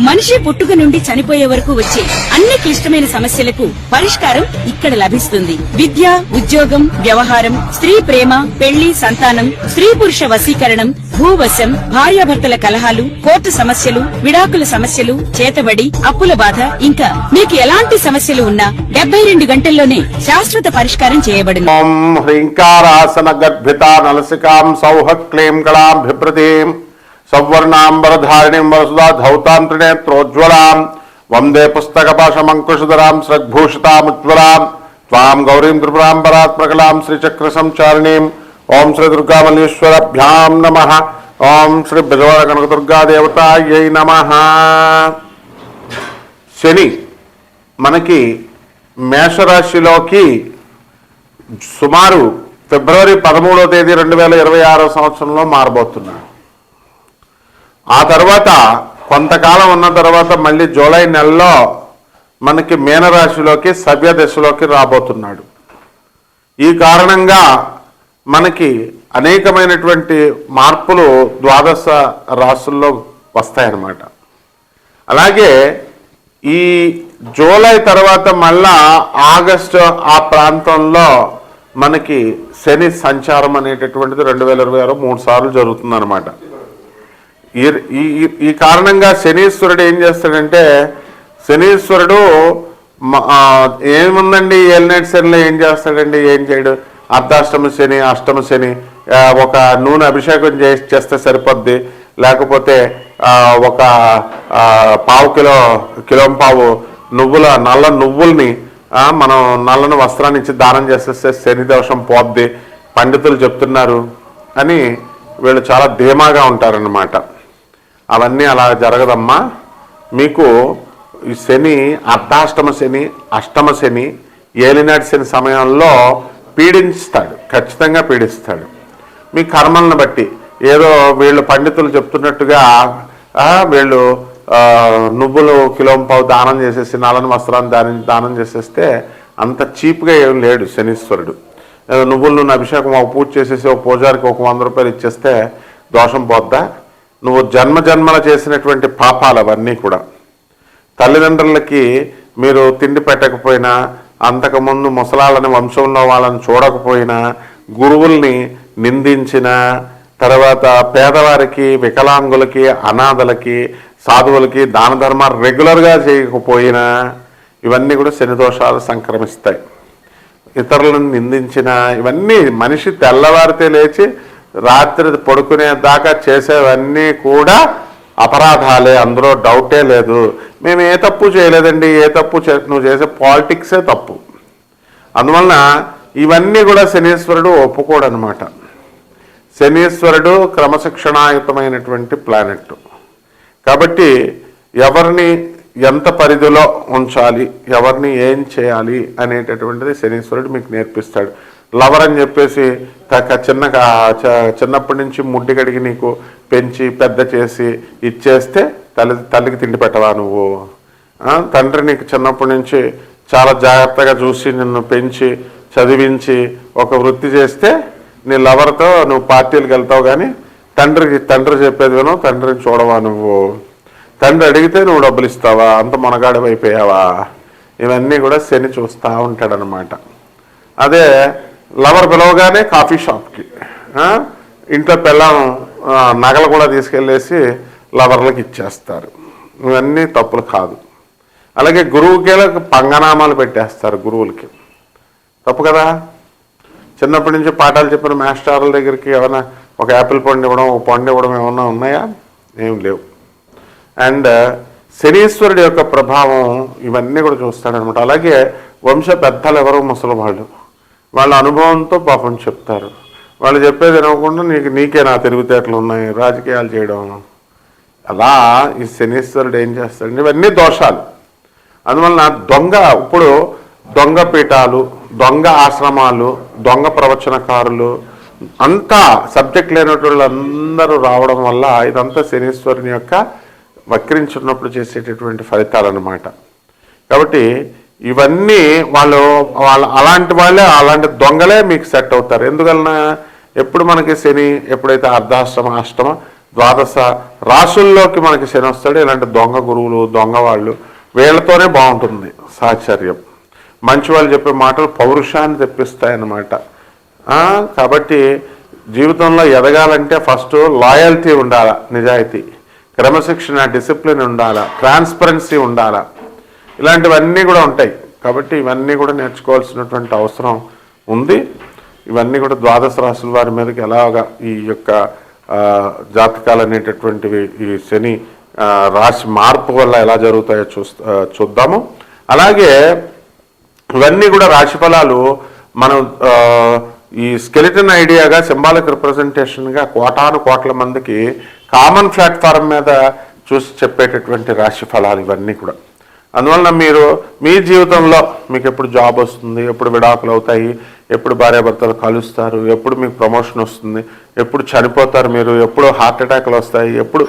మనిషి పుట్టుక నుండి చనిపోయే వరకు వచ్చే అన్ని క్లిష్టమైన సమస్యలకు పరిష్కారం ఇక్కడ లభిస్తుంది. విద్య ఉద్యోగం వ్యవహారం స్త్రీ ప్రేమ పెళ్ళి సంతానం స్త్రీ పురుష వశీకరణం భూవశం భార్యాభర్తల కలహాలు కోర్టు సమస్యలు విడాకుల సమస్యలు చేతబడి అప్పుల బాధ ఇంకా మీకు ఎలాంటి సమస్యలు ఉన్నా డెబ్బై రెండు గంటల్లోనే శాశ్వత పరిష్కారం చేయబడును ఓం హ్రీంకారాసన గర్భిత నలసికాం సౌహ క్లీం కళాం సౌవర్ణాంబరధారిణీం వరసుదా ధౌతాం త్రినేత్రోజ్వలాం వందే పుస్తకపాశమంకుశధరాం శ్రగ్భూషితాముజ్వలాం. త్వాం గౌరీం త్రిపురాంబరాత్మకలాం శ్రీచక్ర సంచారిణీం ఓం శ్రీ దుర్గామల్లేశ్వరభ్యాం నమ. ఓం శ్రీ బెజవాడ కనకదుర్గాదేవతాయై నమ. శని మనకి మేషరాశిలోకి సుమారు ఫిబ్రవరి పదమూడవ తేదీ రెండు వేల ఇరవై ఆరో సంవత్సరంలో మారబోతున్నాడు. ఆ తర్వాత కొంతకాలం ఉన్న తర్వాత మళ్ళీ జూలై నెలలో మనకి మీనరాశిలోకి సభ్య దశలోకి రాబోతున్నాడు. ఈ కారణంగా మనకి అనేకమైనటువంటి మార్పులు ద్వాదశ రాశుల్లో వస్తాయన్నమాట. అలాగే ఈ జూలై తర్వాత మళ్ళా ఆగస్టు ఆ ప్రాంతంలో మనకి శని సంచారం అనేటటువంటిది రెండు వేల ఇరవై ఆరు మూడు సార్లు జరుగుతుందన్నమాట. ఈ ఈ- ఈ కారణంగా శనీశ్వరుడు ఏం చేస్తాడంటే శనీశ్వరుడు ఏముందండి ఏలినటి శనిలో ఏం చేస్తాడండి? ఏం చేయడు? అర్ధాష్టమ శని అష్టమ శని ఒక నూనె అభిషేకం చేసి చేస్తే సరిపోద్ది. లేకపోతే ఒక పావు కిలో కిలో పావు నువ్వుల నల్ల నువ్వుల్ని మనం నల్లని వస్త్రాన్ని ఇచ్చి దానం చేసేస్తే శని దోషం పోద్ది. పండితులు చెప్తున్నారు అని వీళ్ళు చాలా ధీమాగా ఉంటారన్నమాట. అవన్నీ అలా జరగదమ్మా. మీకు ఈ శని అర్ధాష్టమ శని అష్టమ శని ఏలినాటి శని సమయంలో పీడించుతాడు ఖచ్చితంగా పీడిస్తాడు. మీ కర్మలను బట్టి. ఏదో వీళ్ళు పండితులు చెప్తున్నట్టుగా వీళ్ళు నువ్వులు నువ్వులు కిలోంపావు దానం చేసేసి నల్లని వస్త్రాన్ని దాని దానం చేసేస్తే అంత చీప్గా ఏం లేడు శనీశ్వరుడు. నువ్వులు అభిషేకం ఒక పూజ చేసేసి ఒక పూజారికి ఒక వంద రూపాయలు ఇచ్చేస్తే దోషం పోద్దా? నువ్వు జన్మ జన్మల చేసినటువంటి పాపాలు అవన్నీ కూడా. తల్లిదండ్రులకి మీరు తిండి పెట్టకపోయినా అంతకుముందు ముసలాళ్ళని వంశంలో వాళ్ళని చూడకపోయినా గురువుల్ని నిందించిన తర్వాత పేదవారికి వికలాంగులకి అనాథలకి సాధువులకి దాన ధర్మాలు రెగ్యులర్గా చేయకపోయినా ఇవన్నీ కూడా శని దోషాలు సంక్రమిస్తాయి. ఇతరులను నిందించిన ఇవన్నీ మనిషి తెల్లవారితే లేచి రాత్రి పడుకునే దాకా చేసేవన్నీ కూడా అపరాధాలే. అందులో డౌటే లేదు. మేము ఏ తప్పు చేయలేదండి. ఏ తప్పు చే నువ్వు చేసే పాలిటిక్సే తప్పు. అందువలన ఇవన్నీ కూడా శనీశ్వరుడు ఒప్పుకోడనమాట శనీశ్వరుడు క్రమశిక్షణాయుతమైనటువంటి ప్లానెట్ కాబట్టి ఎవరిని ఎంత పరిధిలో ఉంచాలి ఎవరిని ఏం చేయాలి అనేటటువంటిది శనీశ్వరుడు మీకు నేర్పిస్తాడు. లవర్ అని చెప్పేసి చిన్న చ- చిన్నప్పటి నుంచి ముడ్డి కడిగి నీకు పెంచి పెద్ద చేసి ఇచ్చేస్తే తల్లి తల్లికి తిండి పెట్టవా నువ్వు? తండ్రి నీకు చిన్నప్పటి నుంచి చాలా జాగ్రత్తగా చూసి నిన్ను పెంచి చదివించి ఒక వృత్తి చేస్తే నీ లవర్తో నువ్వు పార్టీలకు వెళ్తావు కానీ తండ్రికి తండ్రి చెప్పేది విను తండ్రిని చూడవా నువ్వు? తండ్రి అడిగితే నువ్వు డబ్బులు ఇస్తావా? అంత మొనగాడి ఇవన్నీ కూడా శని చూస్తూ ఉంటాడనమాట అదే లవర్ పిలవగానే కాఫీ షాప్కి ఇంట్లో పిల్లం నగలు కూడా తీసుకెళ్ళేసి లవర్లకు ఇచ్చేస్తారు. ఇవన్నీ తప్పులు కాదు. అలాగే గురువుకి పంగనామాలు పెట్టేస్తారు గురువులకి. తప్పు కదా? చిన్నప్పటి నుంచి పాఠాలు చెప్పిన మాస్టర్ల దగ్గరికి ఏమైనా ఒక యాపిల్ పండు ఇవ్వడం ఒక పండు ఇవ్వడం ఏమన్నా ఉన్నాయా? ఏం లేవు. అండ్ శనీశ్వరుడి యొక్క ప్రభావం ఇవన్నీ కూడా చూస్తాడనమాట. అలాగే వంశ పెద్దలు ఎవరు? ముసలి వాళ్ళు. వాళ్ళ అనుభవంతో పాపం చెప్తారు. వాళ్ళు చెప్పేది వినకుండా నీకు నీకే నా తెలివితేటలు ఉన్నాయి రాజకీయాలు చేయడం. అలా ఈ శనీశ్వరుడు ఏం చేస్తాడు ఇవన్నీ దోషాలు. అందువలన దొంగ ఇప్పుడు దొంగ పీఠాలు దొంగ ఆశ్రమాలు దొంగ ప్రవచనకారులు అంతా సబ్జెక్ట్ లేనటువంటి అందరూ రావడం వల్ల ఇదంతా శనీశ్వరుని యొక్క వక్రించున్నప్పుడు చేసేటటువంటి ఫలితాలు అన్నమాట కాబట్టి ఇవన్నీ వాళ్ళు వాళ్ళ అలాంటి వాళ్ళే అలాంటి దొంగలే మీకు సెట్ అవుతారు. ఎందువలన ఎప్పుడు మనకి శని ఎప్పుడైతే అర్ధాష్టమ అష్టమ ద్వాదశ రాసుల్లోకి మనకి శని వస్తాడు ఇలాంటి దొంగ గురువులు దొంగ వాళ్ళు వీళ్ళతోనే బాగుంటుంది సాహచర్యం మంచి వాళ్ళు చెప్పే మాటలు పౌరుషాన్ని తెప్పిస్తాయన్నమాట. కాబట్టి జీవితంలో ఎదగాలంటే ఫస్ట్ లాయల్టీ ఉండాలా నిజాయితీ. క్రమశిక్షణ డిసిప్లిన్ ఉండాలా ట్రాన్స్పరెన్సీ ఉండాలా. ఇలాంటివన్నీ కూడా ఉంటాయి. కాబట్టి ఇవన్నీ కూడా నేర్చుకోవాల్సినటువంటి అవసరం ఉంది. ఇవన్నీ కూడా ద్వాదశ రాసుల వారి మీదకి ఎలాగా ఈ యొక్క జాతకాలు అనేటటువంటివి ఈ శని రాశి మార్పు వల్ల ఎలా జరుగుతాయో చూస్తా చూద్దాము. అలాగే ఇవన్నీ కూడా రాశి ఫలాలు మనం ఈ స్కెలిటన్ ఐడియాగా సింబాలిక్ రిప్రజెంటేషన్గా కోటాను కోట్ల మందికి కామన్ ప్లాట్ఫారం మీద చూసి చెప్పేటటువంటి రాశి ఫలాలు ఇవన్నీ కూడా. అందువలన మీరు మీ జీవితంలో మీకు ఎప్పుడు జాబ్ వస్తుంది ఎప్పుడు విడాకులు అవుతాయి ఎప్పుడు భార్యాభర్తలు కలుస్తారు ఎప్పుడు మీకు ప్రమోషన్ వస్తుంది ఎప్పుడు చనిపోతారు మీరు ఎప్పుడు హార్ట్ అటాక్లు వస్తాయి ఎప్పుడు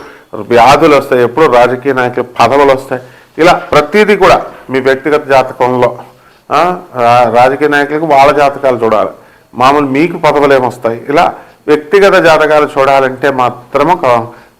వ్యాధులు వస్తాయి ఎప్పుడు రాజకీయ నాయకులు పదవులు వస్తాయి. ఇలా ప్రతిదీ కూడా మీ వ్యక్తిగత జాతకంలో రాజకీయ నాయకులకు వాళ్ళ జాతకాలు చూడాలి. మామూలు మీకు పదవులు ఏమొస్తాయి? ఇలా వ్యక్తిగత జాతకాలు చూడాలంటే మాత్రము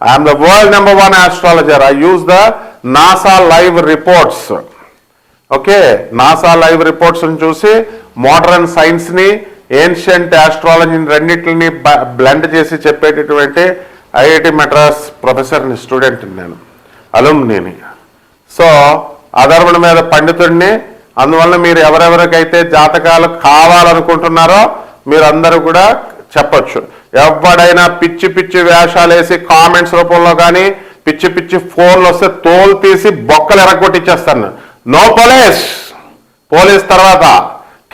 Am the world number one astrologer I use the NASA live reports okay NASA live రిపోర్ట్స్ని చూసి మోడర్న్ సైన్స్ని ఏన్షియంట్ ఆస్ట్రాలజీని రెండింటిని బ్లెండ్ చేసి చెప్పేటటువంటి ఐఐటి మెడ్రాస్ ప్రొఫెసర్ని స్టూడెంట్ నేను. అలుమ్నీని సో అధర్వణ మీద పండితుడిని అందువల్ల మీరు ఎవరెవరికైతే జాతకాలు కావాలనుకుంటున్నారో మీరందరూ కూడా చెప్పచ్చు. ఎవడైనా పిచ్చి పిచ్చి వేషాలు వేసి కామెంట్స్ రూపంలో కానీ పిచ్చి పిచ్చి ఫోన్లు వస్తే తోలు తీసి బొక్కలు ఎరగొట్టిచ్చేస్తాను. నో పోలీస్ పోలీస్ తర్వాత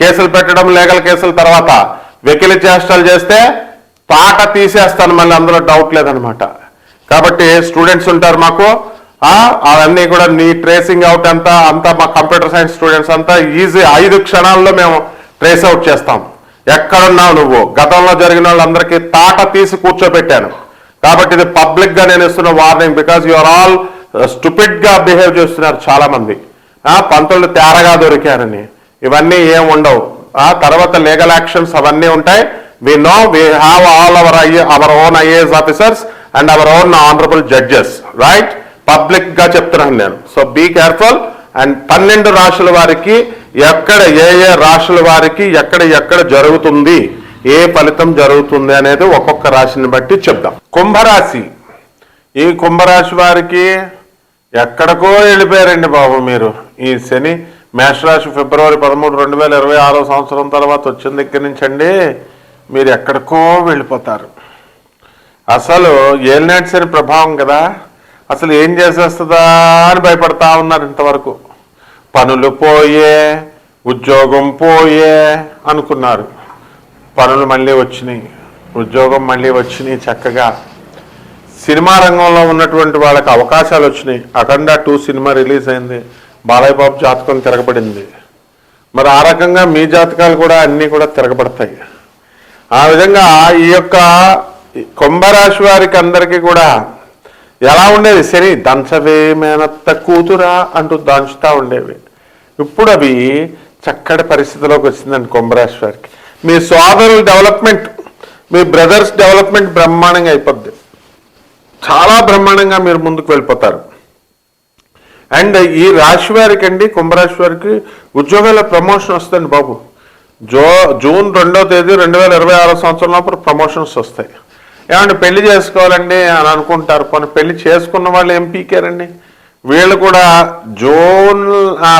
కేసులు పెట్టడం లీగల్ కేసుల తర్వాత వెకిలి చేష్టలు చేస్తే పాట తీసేస్తాను మళ్ళీ అందులో డౌట్ లేదనమాట. కాబట్టి స్టూడెంట్స్ ఉంటారు మాకు. అవన్నీ కూడా నీ ట్రేసింగ్ అవుట్ అంతా అంతా మా కంప్యూటర్ సైన్స్ స్టూడెంట్స్ అంతా ఈజీ ఐదు క్షణాల్లో మేము ట్రేస్ అవుట్ చేస్తాం. ఎక్కడున్నావు నువ్వు? గతంలో జరిగిన వాళ్ళందరికీ తాట తీసి కూర్చోబెట్టాను. కాబట్టి ఇది పబ్లిక్గా నేను ఇస్తున్న వార్నింగ్ బికాస్ యువర్ ఆల్ స్టూపిడ్గా బిహేవ్ చేస్తున్నారు చాలా మంది పంతులు తేరగా దొరికారని. ఇవన్నీ ఏం ఉండవు. ఆ తర్వాత లీగల్ యాక్షన్స్ అవన్నీ ఉంటాయి. We know we have all our our own IAS officers and our own honourable judges right పబ్లిక్గా చెప్తున్నాను నేను. సో బీ కేర్ఫుల్ అండ్ పన్నెండు రాశుల వారికి ఎక్కడ ఏ ఏ రాశుల వారికి ఎక్కడ ఎక్కడ జరుగుతుంది ఏ ఫలితం జరుగుతుంది అనేది ఒక్కొక్క రాశిని బట్టి చెప్దాం. కుంభరాశి. ఈ కుంభరాశి వారికి ఎక్కడికో వెళ్ళిపోయారండి బాబు మీరు. ఈ శని మేషరాశి ఫిబ్రవరి పదమూడు రెండు వేల ఇరవై ఆరో సంవత్సరం తర్వాత వచ్చిన దగ్గర నుంచి అండి మీరు ఎక్కడికో వెళ్ళిపోతారు. అసలు ఏలినాటి శని ప్రభావం కదా. అసలు ఏం చేసేస్తుందా అని భయపడతా ఉన్నారు ఇంతవరకు. పనులు పోయే ఉద్యోగం పోయే అనుకున్నారు. పనులు మళ్ళీ వచ్చినాయి. ఉద్యోగం మళ్ళీ వచ్చినాయి చక్కగా. సినిమా రంగంలో ఉన్నటువంటి వాళ్ళకి అవకాశాలు వచ్చినాయి. అఖండ టూ సినిమా రిలీజ్ అయింది. బాలయ్య బాబు జాతకం తిరగబడింది. మరి ఆ రకంగా మీ జాతకాలు కూడా అన్నీ కూడా తిరగబడతాయి. ఆ విధంగా ఈ యొక్క కుంభరాశి వారికి అందరికీ కూడా ఎలా ఉండేది? శని దంచవే మేనత్త కూతురా అంటూ దంచుతూ ఉండేవి. ఇప్పుడు అవి చక్కటి పరిస్థితిలోకి వచ్చిందండి కుంభరాశి వారికి మీ సోదరుల డెవలప్మెంట్ మీ బ్రదర్స్ డెవలప్మెంట్ బ్రహ్మాండంగా అయిపోద్ది. చాలా బ్రహ్మాండంగా మీరు ముందుకు వెళ్ళిపోతారు. అండ్ ఈ రాశి వారికి అండి కుంభరాశి వారికి ఉద్యోగాల ప్రమోషన్ వస్తుంది బాబు. జో జూన్ రెండో తేదీ రెండు వేల ఇరవై ఆరో సంవత్సరం లోపల ప్రమోషన్స్ వస్తాయి. ఏమంటే పెళ్ళి చేసుకోవాలండి అని అనుకుంటారు. కొన్ని పెళ్ళి చేసుకున్న వాళ్ళు ఏం పీకారండి వీళ్ళు కూడా జూన్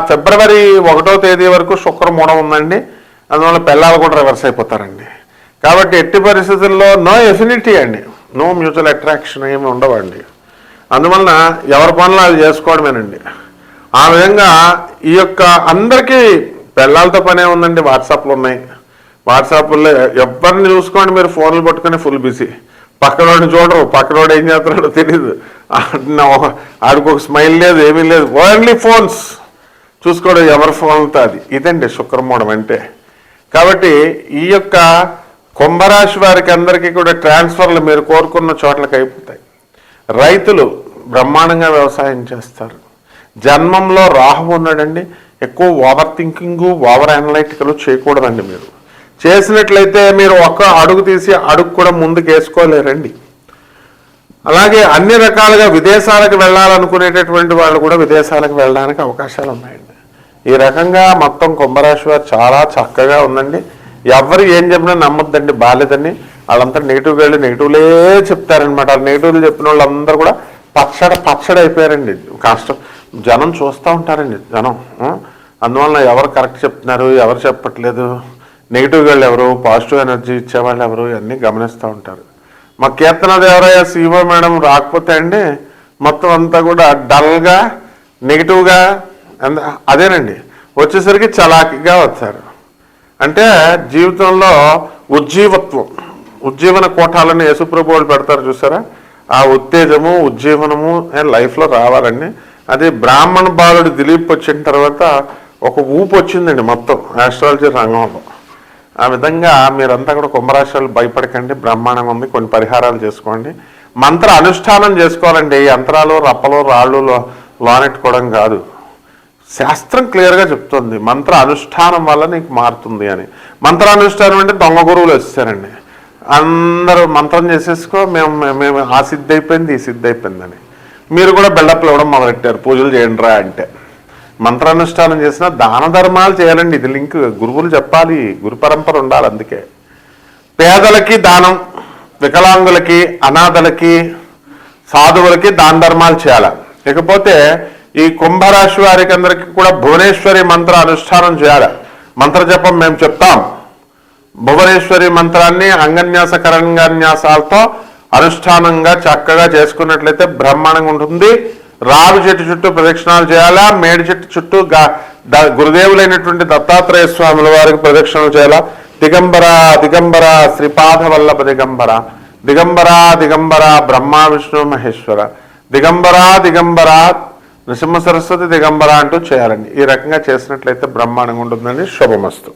ఫిబ్రవరి ఒకటో తేదీ వరకు శుక్రమూఢం ఉందండి. అందువల్ల పిల్లలు కూడా రివర్స్ అయిపోతారండి. కాబట్టి ఎట్టి పరిస్థితుల్లో నో ఎఫినిటీ అండి. నో మ్యూచువల్ అట్రాక్షన్ ఏమి ఉండవండి. అందువలన ఎవరి పనులు అది చేసుకోవడమేనండి. ఆ విధంగా ఈ యొక్క అందరికీ పెళ్ళాలతో పనే ఉందండి. వాట్సాప్లు ఉన్నాయి. వాట్సాప్లో ఎవరిని చూసుకోండి మీరు ఫోన్లు పట్టుకొని ఫుల్ బిజీ. పక్కనోడిని చూడరు పక్కనోడు ఏం చేస్తున్నాడో తెలియదు ఆడికి ఒక స్మైల్ లేదు ఏమీ లేదు. ఓన్లీ ఫోన్స్ చూసుకోవడం ఎవరి ఫోన్తో అది. ఇదండి శుక్రమూఢం అంటే. కాబట్టి ఈ యొక్క కుంభరాశి వారికి అందరికీ కూడా ట్రాన్స్ఫర్లు మీరు కోరుకున్న చోట్లకి అయిపోతాయి. రైతులు బ్రహ్మాండంగా వ్యవసాయం చేస్తారు. జన్మంలో రాహు ఉన్నాడండి. ఎక్కువ ఓవర్ థింకింగ్ ఓవర్ అనలైటికల్ చేయకూడదండి మీరు. చేసినట్లయితే మీరు ఒక్క అడుగు తీసి అడుగు కూడా ముందుకు వేసుకోలేరండి అలాగే అన్ని రకాలుగా విదేశాలకు వెళ్ళాలనుకునేటటువంటి వాళ్ళు కూడా విదేశాలకు వెళ్ళడానికి అవకాశాలు ఉన్నాయండి. ఈ రకంగా మొత్తం కుంభరాశి వారు చాలా చక్కగా ఉందండి. ఎవరు ఏం చెప్పినా నమ్మొద్దండి బాలేదని వాళ్ళంతా నెగిటివ్గా వెళ్ళి నెగిటివ్లే చెప్తారనమాట వాళ్ళు నెగిటివ్లు చెప్పిన వాళ్ళందరూ కూడా పచ్చడి పచ్చడి అయిపోయారండి. కష్టం జనం చూస్తూ ఉంటారండి జనం. అందువలన ఎవరు కరెక్ట్ చెప్తున్నారు ఎవరు చెప్పట్లేదు. నెగిటివ్ వాళ్ళు ఎవరు పాజిటివ్ ఎనర్జీ ఇచ్చేవాళ్ళు ఎవరు ఇవన్నీ గమనిస్తూ ఉంటారు. మా కీర్తన దేవరయ్య సీఓ మేడం రాకపోతే అండి మొత్తం అంతా కూడా డల్గా నెగిటివ్గా అదేనండి. వచ్చేసరికి చలాకీగా వచ్చారు. అంటే జీవితంలో ఉజ్జీవత్వం ఉజ్జీవన కోటాలను యేసుప్రభు వాళ్ళు పెడతారు చూసారా? ఆ ఉత్తేజము ఉజ్జీవనము లైఫ్లో రావాలండి. అది బ్రాహ్మణ బాలుడు దిలీప్ వచ్చిన తర్వాత ఒక ఊపు వచ్చిందండి మొత్తం ఆస్ట్రాలజీ రంగంలో. ఆ విధంగా మీరంతా కూడా కుంభరాశులు భయపడకండి బ్రహ్మాండంగా ఉంది. కొన్ని పరిహారాలు చేసుకోండి. మంత్ర అనుష్ఠానం చేసుకోవాలండి. యంత్రాలు రప్పలు రాళ్ళు లో- లోనెట్టుకోవడం కాదు. శాస్త్రం క్లియర్గా చెప్తుంది. మంత్ర అనుష్ఠానం వల్ల నీకు మారుతుంది అని. మంత్ర అనుష్ఠానం అంటే దొంగ గురువులు వచ్చారండి. అందరూ మంత్రం చేసేసుకో మేము మేము- మేము ఆ సిద్ధి అయిపోయింది ఈ సిద్ధి అయిపోయిందని. మీరు కూడా బిల్డప్లు ఇవ్వడం మొదలెట్టారు. పూజలు చేయండి రా అంటే. మంత్రానుష్ఠానం చేసినా దాన ధర్మాలు చేయాలండి. ఇది లింక్ గురువులు చెప్పాలి. గురు పరంపర ఉండాలి అందుకే. పేదలకి దానం వికలాంగులకి అనాథలకి సాధువులకి దాన ధర్మాలు చేయాలి. ఇకపోతే ఈ కుంభరాశి వారికి అందరికీ కూడా భువనేశ్వరి మంత్ర అనుష్ఠానం చేయాలి. మంత్ర జపం మేము చెప్తాం. భువనేశ్వరి మంత్రాన్ని అంగన్యాస కరంగన్యాసాలతో అనుష్ఠానంగా చక్కగా చేసుకున్నట్లయితే బ్రహ్మాండంగా ఉంటుంది. రావి చెట్టు చుట్టూ ప్రదక్షిణాలు చేయాలా? మేడి చెట్టు చుట్టూ గురుదేవులైనటువంటి దత్తాత్రేయ స్వాముల వారికి ప్రదక్షిణలు చేయాలా? దిగంబర దిగంబర శ్రీపాద వల్లభ దిగంబర. దిగంబర దిగంబర బ్రహ్మ విష్ణు మహేశ్వర. దిగంబర దిగంబర నృసింహ సరస్వతి దిగంబర అంటూ చేయాలండి. ఈ రకంగా చేసినట్లయితే బ్రహ్మాండంగా ఉంటుందండి. శుభమస్తు.